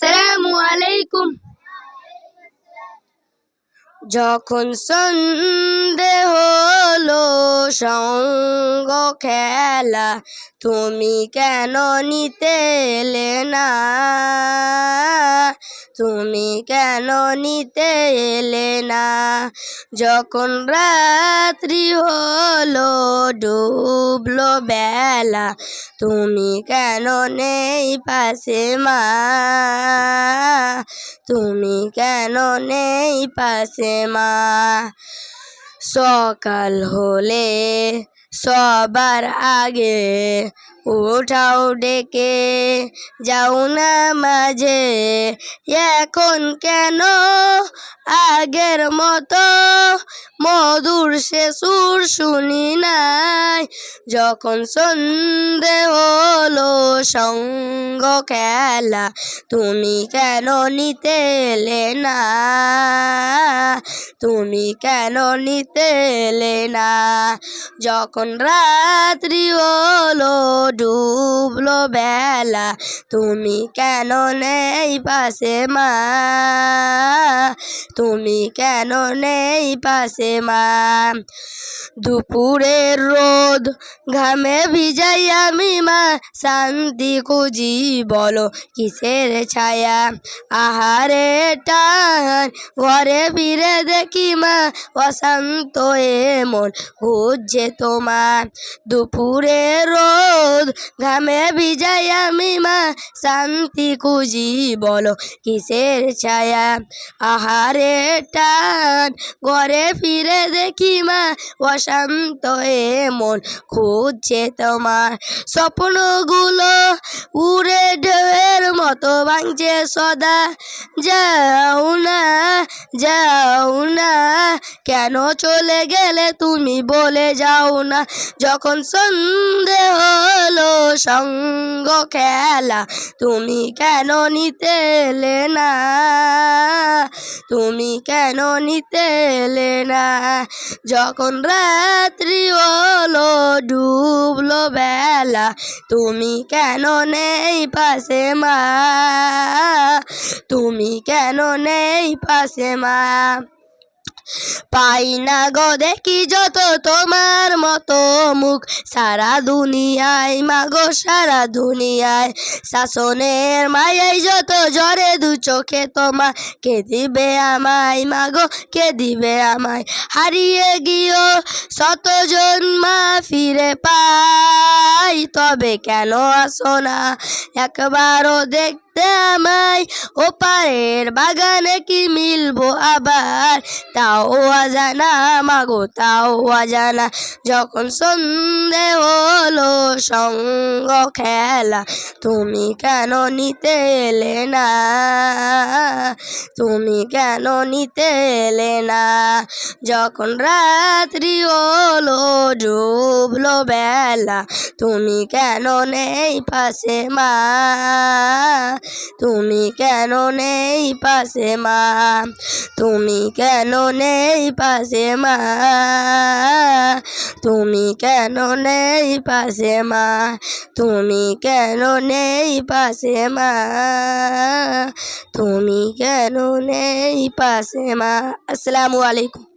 সালামু আলাইকুম। যখন সন্ধে হলো সঙ্গ খেলা তুমি কেন নিতে না? তুমি কেন নিতে এলে না? যখন রাত্রি হলো, ডুবলো বেলা, তুমি কেন নেই পাশে মা? তুমি কেন নেই পাশে মা? সকাল হলে সবার আগে উঠাও ডেকে, যাও না মাঝে। এখন কেন আগের মতো মধুর সে সুর শুনি নাই? যখন সন্ধে হলো সঙ্গ খেলা, তুমি কেন নিতে এলে না? তুমি কেন নিতে এলে না? যখন রাত্রি হলো, ডুবলো বেলা, তুমি কেন নেই পাশে মা? তুমি কেন নেই পাশে মা? দুপুরের রোদ ঘামে ভিজাই আমি মা, শান্তি খুঁজি বলো, কিসের ছায়া? আহারে টান, ঘরে ফিরে দেখি মা, অশান্ত এমন খুঁজছে তোমার। দুপুরে রোদ ঘামে ভিজাই আমি মা, শান্তি খুঁজি বলো, কিসের ছায়া? আহারে টান, ঘরে ফিরে দেখি মা, অশান্ত এমন খুঁজছে তোমার। স্বপ্নগুলো উড়ে ঢেউয়ের মতো ভাঙছে সদা। যাও না যাও না, কেন চলে গেলে তুমি বলে যাও না? যখন সন্ধে হলো সঙ্গ খেলা, তুমি কেন নিতে না? তুমি কেন নিতে এলে না? যখন রাত্রি হলো, ডুবলো বেলা, তুমি কেন নেই পাশে মা? তুমি কেন নেই পাশে মা? পাই না গো দেখি যত তোমার মতো মুখ। সারা দুনিয়ায় মাগো সারা দুনিয়ায় শাসনের মায়াই যত জ্বরে দু চোখে তোমার। কে দিবে আমায় মাগো কে দিবে আমায়? হারিয়ে গিয়েও শতজন মা ফিরে পাই তবে কেন আসো না? একবারও দেখতে আমায় ওপারের বাগানে কি মিলবো আবার? তাও অজানা, মাগো, তাও অজানা। যখন সন্ধে হলো, সঙ্গ খেলা, তুমি কেন নিতে এলে না? তুমি কেন নিতে এলে না? যখন রাত্রি হলো ডুবলো বেলা। তুমি কেন নেই পাশে মা? তুমি কেন নেই পাশে মা? তুমি কেন নেই পাশে মা? তুমি কেন নেই পাশে মা? তুমি কেন নেই পাশে মা? তুমি কেন নেই পাশে মা? আসসালামু আলাইকুম।